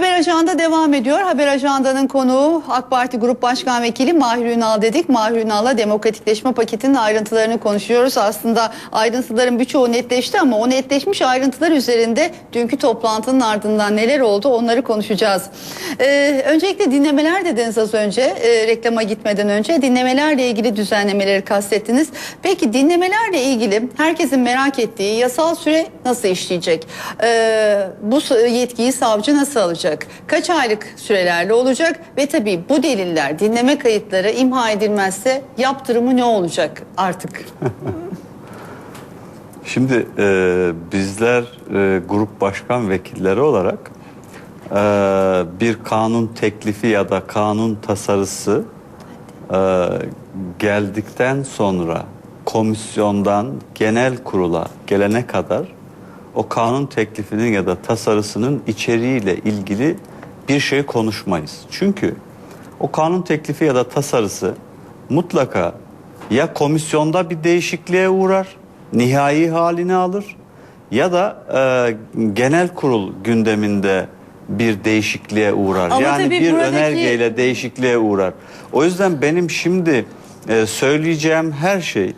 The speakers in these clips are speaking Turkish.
Haber Ajanda devam ediyor. Haber Ajanda'nın konuğu AK Parti Grup Başkan Vekili Mahir Ünal dedik. Mahir Ünal'la demokratikleşme paketinin ayrıntılarını konuşuyoruz. Aslında ayrıntıların birçoğu netleşti ama o netleşmiş ayrıntılar üzerinde dünkü toplantının ardından neler oldu onları konuşacağız. Ee, öncelikle dinlemeler dediniz az önce e, reklama gitmeden önce. Dinlemelerle ilgili düzenlemeleri kastettiniz. Peki dinlemelerle ilgili herkesin merak ettiği yasal süre nasıl işleyecek? Ee, bu yetkiyi savcı nasıl alacak? Kaç aylık sürelerle olacak? Ve tabii bu deliller, dinleme kayıtları imha edilmezse yaptırımı ne olacak artık? Şimdi e, bizler e, grup başkan vekilleri olarak e, bir kanun teklifi ya da kanun tasarısı e, geldikten sonra komisyondan genel kurula gelene kadar o kanun teklifinin ya da tasarısının içeriğiyle ilgili bir şey konuşmayız. Çünkü o kanun teklifi ya da tasarısı mutlaka ya komisyonda bir değişikliğe uğrar, nihai halini alır ya da e, genel kurul gündeminde bir değişikliğe uğrar. Ama yani bir buradaki- önergeyle değişikliğe uğrar. O yüzden benim şimdi e, söyleyeceğim her şey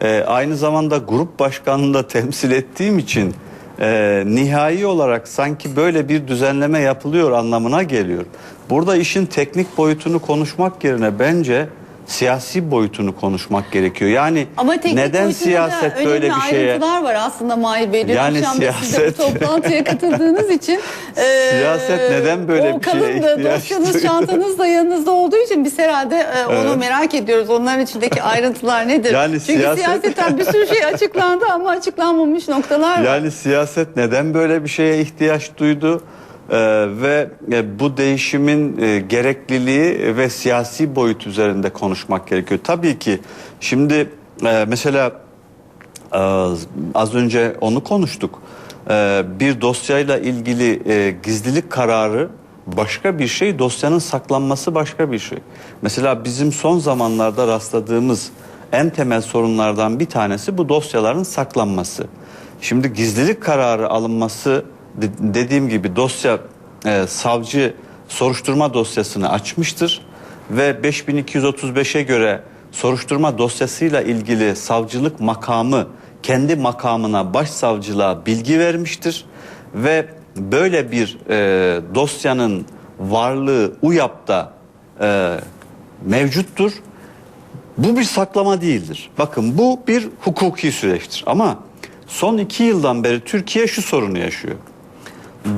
e, aynı zamanda grup başkanını da temsil ettiğim için e, nihai olarak sanki böyle bir düzenleme yapılıyor anlamına geliyor. Burada işin teknik boyutunu konuşmak yerine bence siyasi boyutunu konuşmak gerekiyor. Yani Ama teknik neden boyutunda siyaset da böyle bir şeye ayrıntılar var aslında Mahir Bey. Dün Yani akşam da siz de siyaset- toplantıya katıldığınız için. e, Siyaset neden böyle o bir şeye kalın da ihtiyaç dosyanız duyuyor? çantanız da yanınızda olduğu için biz herhalde e, onu merak ediyoruz. Onların içindeki ayrıntılar nedir? Yani Çünkü siyaset- siyasetten bir sürü şey açıklandı ama açıklanmamış noktalar var. Yani siyaset neden böyle bir şeye ihtiyaç duydu? Ee, ve e, bu değişimin e, gerekliliği ve siyasi boyut üzerinde konuşmak gerekiyor. Tabii ki şimdi e, mesela az önce onu konuştuk. E, bir dosyayla ilgili gizlilik kararı başka bir şey, dosyanın saklanması başka bir şey. Mesela bizim son zamanlarda rastladığımız en temel sorunlardan bir tanesi bu dosyaların saklanması. Şimdi gizlilik kararı alınması de- dediğim gibi dosya e, savcı soruşturma dosyasını açmıştır ve 5235'e göre soruşturma dosyasıyla ilgili savcılık makamı kendi makamına başsavcılığa bilgi vermiştir ve böyle bir e, dosyanın varlığı UYAP'ta e, mevcuttur. Bu bir saklama değildir. Bakın bu bir hukuki süreçtir ama son iki yıldan beri Türkiye şu sorunu yaşıyor.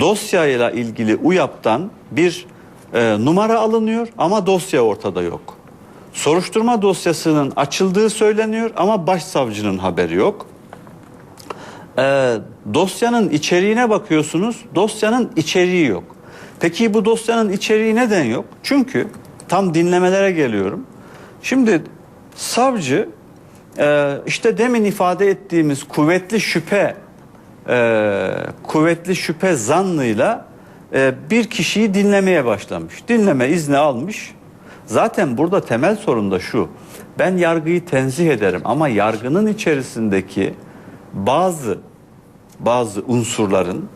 Dosyayla ilgili UYAP'tan bir e, numara alınıyor ama dosya ortada yok. Soruşturma dosyasının açıldığı söyleniyor ama başsavcının haberi yok. E, dosyanın içeriğine bakıyorsunuz, dosyanın içeriği yok. Peki bu dosyanın içeriği neden yok? Çünkü tam dinlemelere geliyorum. Şimdi savcı e, işte demin ifade ettiğimiz kuvvetli şüphe e, kuvvetli şüphe zannıyla e, bir kişiyi dinlemeye başlamış. Dinleme izni almış. Zaten burada temel sorun da şu. Ben yargıyı tenzih ederim ama yargının içerisindeki bazı bazı unsurların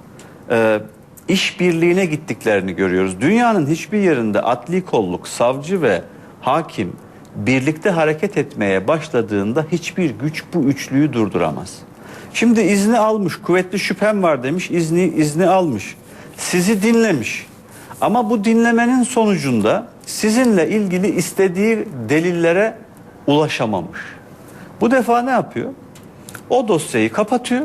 e, işbirliğine gittiklerini görüyoruz. Dünyanın hiçbir yerinde adli kolluk, savcı ve hakim birlikte hareket etmeye başladığında hiçbir güç bu üçlüyü durduramaz. Şimdi izni almış, kuvvetli şüphem var demiş, izni izni almış. Sizi dinlemiş. Ama bu dinlemenin sonucunda sizinle ilgili istediği delillere ulaşamamış. Bu defa ne yapıyor? O dosyayı kapatıyor.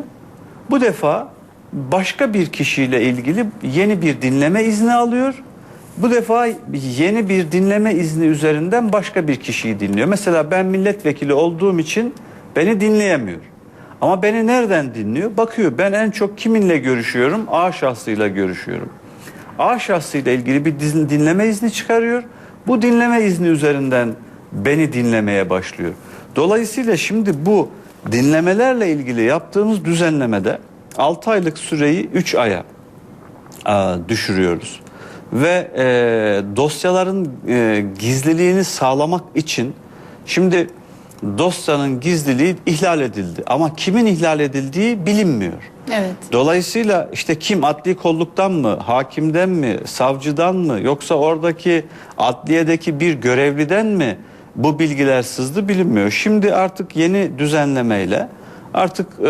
Bu defa başka bir kişiyle ilgili yeni bir dinleme izni alıyor. Bu defa yeni bir dinleme izni üzerinden başka bir kişiyi dinliyor. Mesela ben milletvekili olduğum için beni dinleyemiyor. Ama beni nereden dinliyor? Bakıyor ben en çok kiminle görüşüyorum? A şahsıyla görüşüyorum. A şahsıyla ilgili bir dinleme izni çıkarıyor. Bu dinleme izni üzerinden beni dinlemeye başlıyor. Dolayısıyla şimdi bu dinlemelerle ilgili yaptığımız düzenlemede 6 aylık süreyi 3 aya düşürüyoruz. Ve e, dosyaların e, gizliliğini sağlamak için şimdi dosyanın gizliliği ihlal edildi ama kimin ihlal edildiği bilinmiyor. Evet. Dolayısıyla işte kim adli kolluktan mı, hakimden mi, savcıdan mı yoksa oradaki adliyedeki bir görevliden mi bu bilgiler sızdı bilinmiyor. Şimdi artık yeni düzenlemeyle artık e,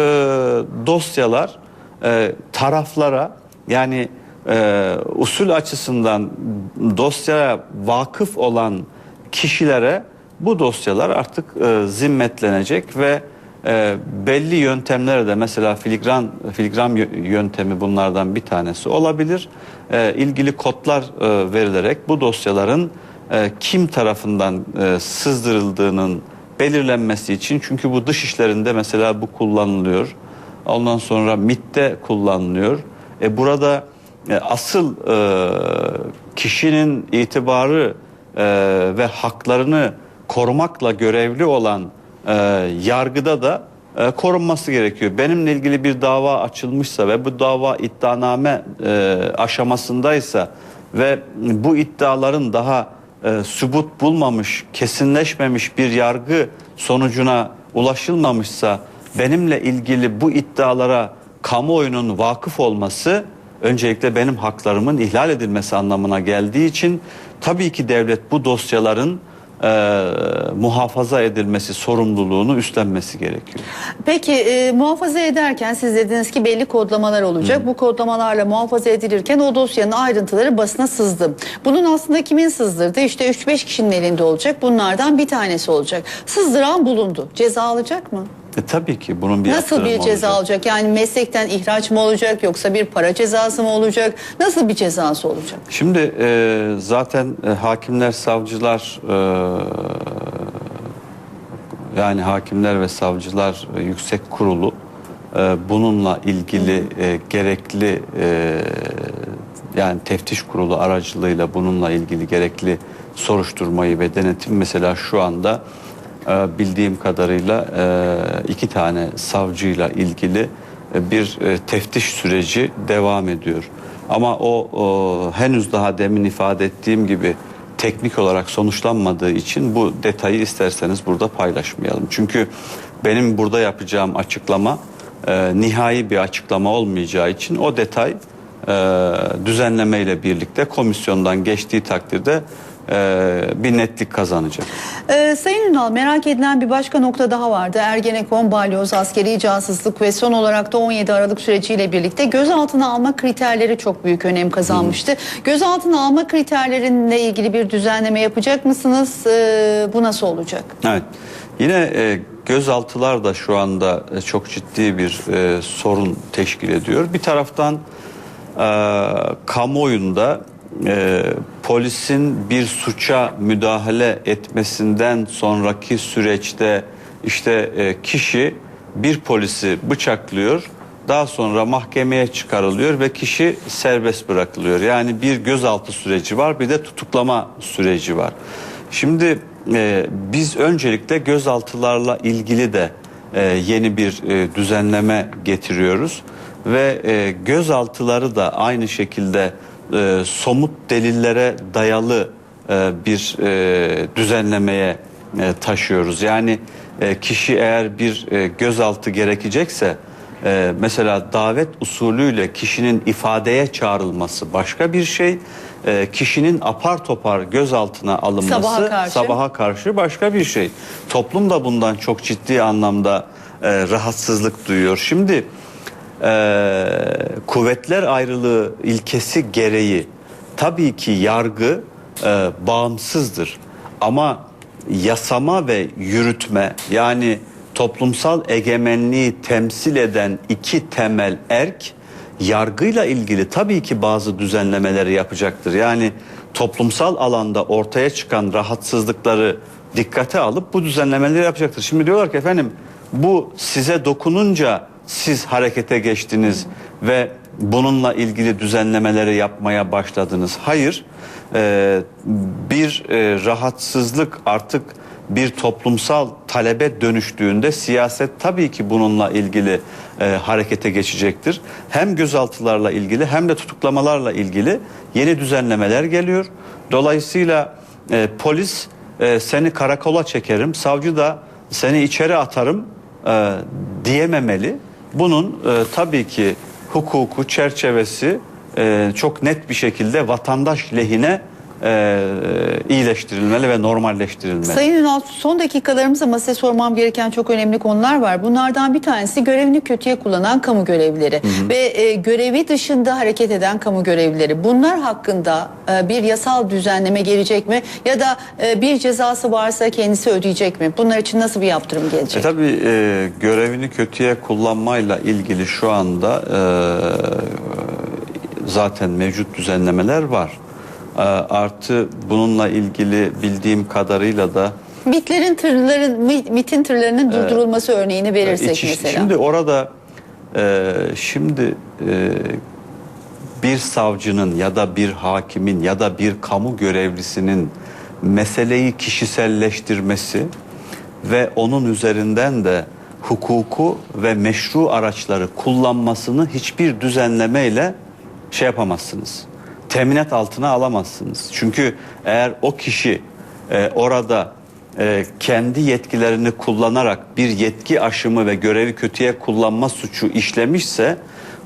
dosyalar e, taraflara yani e, usul açısından dosyaya vakıf olan kişilere bu dosyalar artık e, zimmetlenecek ve e, belli yöntemlere de mesela filigran filigran yö- yöntemi bunlardan bir tanesi olabilir. E, ilgili kodlar e, verilerek bu dosyaların e, kim tarafından e, sızdırıldığının belirlenmesi için çünkü bu dış işlerinde mesela bu kullanılıyor. Ondan sonra MIT'te kullanılıyor. E, burada e, asıl e, kişinin itibarı e, ve haklarını korumakla görevli olan e, yargıda da e, korunması gerekiyor. Benimle ilgili bir dava açılmışsa ve bu dava iddianame e, aşamasındaysa ve bu iddiaların daha e, sübut bulmamış, kesinleşmemiş bir yargı sonucuna ulaşılmamışsa benimle ilgili bu iddialara kamuoyunun vakıf olması öncelikle benim haklarımın ihlal edilmesi anlamına geldiği için tabii ki devlet bu dosyaların e, muhafaza edilmesi sorumluluğunu üstlenmesi gerekiyor. Peki e, muhafaza ederken siz dediniz ki belli kodlamalar olacak. Bu kodlamalarla muhafaza edilirken o dosyanın ayrıntıları basına sızdı. Bunun aslında kimin sızdırdı? İşte 3-5 kişinin elinde olacak. Bunlardan bir tanesi olacak. Sızdıran bulundu. Ceza alacak mı? E, tabii ki bunun bir Nasıl bir yaptırımı ceza olacak. alacak? Yani meslekten ihraç mı olacak yoksa bir para cezası mı olacak? Nasıl bir cezası olacak? Şimdi e, zaten e, hakimler, savcılar e, yani hakimler ve savcılar e, yüksek kurulu e, bununla ilgili e, gerekli e, yani teftiş kurulu aracılığıyla bununla ilgili gerekli soruşturmayı ve denetim mesela şu anda bildiğim kadarıyla e, iki tane savcıyla ilgili e, bir e, teftiş süreci devam ediyor. Ama o, henüz daha demin ifade ettiğim gibi teknik olarak sonuçlanmadığı için bu detayı isterseniz burada paylaşmayalım. Çünkü benim burada yapacağım açıklama nihai bir açıklama olmayacağı için o detay e, düzenlemeyle birlikte komisyondan geçtiği takdirde e, bir netlik kazanacak. Ee, Sayın Ünal merak edilen bir başka nokta daha vardı. Ergenekon, balyoz, askeri casusluk ve son olarak da 17 Aralık süreciyle birlikte gözaltına alma kriterleri çok büyük önem kazanmıştı. Gözaltına alma kriterlerinle ilgili bir düzenleme yapacak mısınız? Ee, bu nasıl olacak? Evet. Yine e, gözaltılar da şu anda e, çok ciddi bir e, sorun teşkil ediyor. Bir taraftan e, kamuoyunda e, polisin bir suça müdahale etmesinden sonraki süreçte işte e, kişi bir polisi bıçaklıyor. Daha sonra mahkemeye çıkarılıyor ve kişi serbest bırakılıyor. Yani bir gözaltı süreci var, bir de tutuklama süreci var. Şimdi e, biz öncelikle gözaltılarla ilgili de e, yeni bir e, düzenleme getiriyoruz ve e, gözaltıları da aynı şekilde e, somut delillere dayalı e, bir e, düzenlemeye e, taşıyoruz. Yani e, kişi eğer bir e, gözaltı gerekecekse ee, mesela davet usulüyle kişinin ifadeye çağrılması başka bir şey. Ee, kişinin apar topar gözaltına alınması Sabaha karşı. sabaha karşı başka bir şey. Toplum da bundan çok ciddi anlamda e, rahatsızlık duyuyor. Şimdi e, kuvvetler ayrılığı ilkesi gereği tabii ki yargı e, bağımsızdır. Ama yasama ve yürütme yani toplumsal egemenliği temsil eden iki temel erk yargıyla ilgili tabii ki bazı düzenlemeleri yapacaktır. Yani toplumsal alanda ortaya çıkan rahatsızlıkları dikkate alıp bu düzenlemeleri yapacaktır. Şimdi diyorlar ki efendim bu size dokununca siz harekete geçtiniz ve bununla ilgili düzenlemeleri yapmaya başladınız. Hayır, e, bir e, rahatsızlık artık bir toplumsal talebe dönüştüğünde siyaset tabii ki bununla ilgili e, harekete geçecektir. Hem gözaltılarla ilgili hem de tutuklamalarla ilgili yeni düzenlemeler geliyor. Dolayısıyla e, polis e, seni karakola çekerim, savcı da seni içeri atarım e, diyememeli. Bunun e, tabii ki hukuku çerçevesi e, çok net bir şekilde vatandaş lehine e, iyileştirilmeli ve normalleştirilmeli. Sayın Ünal son dakikalarımız ama size sormam gereken çok önemli konular var. Bunlardan bir tanesi görevini kötüye kullanan kamu görevlileri ve e, görevi dışında hareket eden kamu görevlileri. Bunlar hakkında e, bir yasal düzenleme gelecek mi ya da e, bir cezası varsa kendisi ödeyecek mi? Bunlar için nasıl bir yaptırım E gelecek? tabii e, görevini kötüye kullanmayla ilgili şu anda e, zaten mevcut düzenlemeler var. E, artı bununla ilgili bildiğim kadarıyla da Bitlerin tırların, mi- mitin tırlarının durdurulması örneğini verirsek İç mesela. Şimdi orada e, şimdi e, bir savcının ya da bir hakimin ya da bir kamu görevlisinin meseleyi kişiselleştirmesi ve onun üzerinden de hukuku ve meşru araçları kullanmasını hiçbir düzenlemeyle şey yapamazsınız. Teminat altına alamazsınız. Çünkü eğer o kişi e, orada e, kendi yetkilerini kullanarak bir yetki aşımı ve görevi kötüye kullanma suçu işlemişse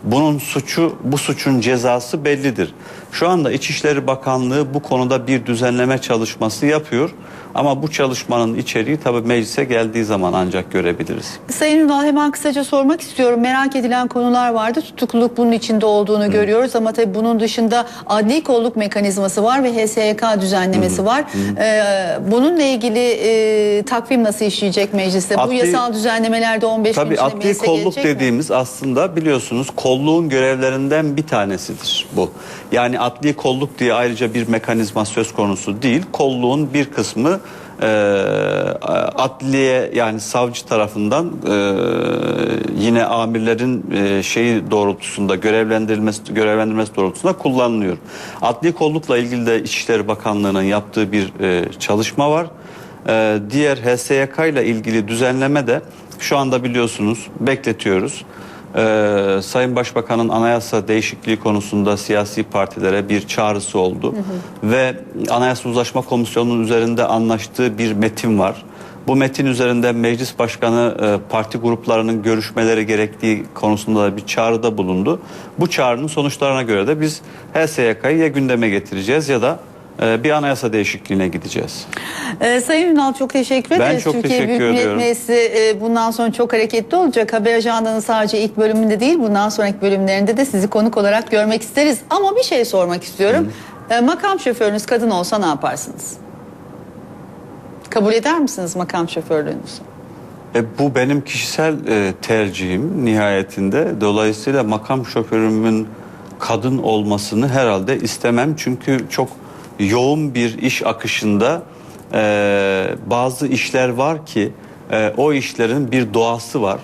bunun suçu bu suçun cezası bellidir. Şu anda İçişleri Bakanlığı bu konuda bir düzenleme çalışması yapıyor. Ama bu çalışmanın içeriği tabii meclise geldiği zaman ancak görebiliriz. Sayın Ünal hemen kısaca sormak istiyorum. Merak edilen konular vardı. Tutukluluk bunun içinde olduğunu görüyoruz ama tabii bunun dışında adli kolluk mekanizması var ve HSYK düzenlemesi var. Ee, bununla ilgili e, takvim nasıl işleyecek mecliste? Bu Adli- yasal düzenlemelerde 15 gün Tabii içinde adli meclise kolluk gelecek mi? dediğimiz aslında biliyorsunuz kolluğun görevlerinden bir tanesidir bu. Yani adli kolluk diye ayrıca bir mekanizma söz konusu değil. Kolluğun bir kısmı e, adliye yani savcı tarafından e, yine amirlerin e, şeyi doğrultusunda görevlendirilmesi görevlendirmesi doğrultusunda kullanılıyor. Adli kollukla ilgili de İçişleri Bakanlığı'nın yaptığı bir e, çalışma var. Ee, diğer HSYK ile ilgili düzenleme de şu anda biliyorsunuz bekletiyoruz. Ee, Sayın Başbakan'ın anayasa değişikliği konusunda siyasi partilere bir çağrısı oldu. Ve Anayasa Uzlaşma Komisyonu'nun üzerinde anlaştığı bir metin var. Bu metin üzerinde meclis başkanı e, parti gruplarının görüşmeleri gerektiği konusunda da bir çağrıda bulundu. Bu çağrının sonuçlarına göre de biz HSYK'yı ya gündeme getireceğiz ya da e, bir anayasa değişikliğine gideceğiz. Ee, Sayın Ünal çok teşekkür Ben ederiz. çok Türkiye teşekkür Büyük Millet ediyorum. Meclisi e, bundan sonra çok hareketli olacak. Haber ajandanın sadece ilk bölümünde değil bundan sonraki bölümlerinde de sizi konuk olarak görmek isteriz. Ama bir şey sormak istiyorum. Ee, makam şoförünüz kadın olsa ne yaparsınız? Kabul eder misiniz makam şoförlüğünüzü? E, bu benim kişisel e, tercihim nihayetinde. Dolayısıyla makam şoförümün kadın olmasını herhalde istemem. Çünkü çok yoğun bir iş akışında e, bazı işler var ki e, o işlerin bir doğası var.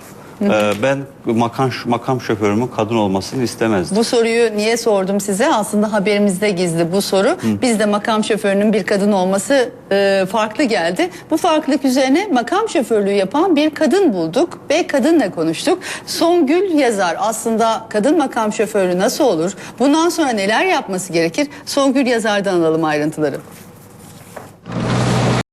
E, ben makam, makam şoförümün kadın olmasını istemezdim. Bu soruyu niye sordum size? Aslında haberimizde gizli bu soru. Bizde makam şoförünün bir kadın olması e, farklı geldi. Bu farklılık üzerine makam şoförlüğü yapan bir kadın bulduk ve kadınla konuştuk. Songül yazar aslında kadın makam şoförü nasıl olur? Bundan sonra neler yapması gerekir? Songül yazardan alalım ayrıntıları.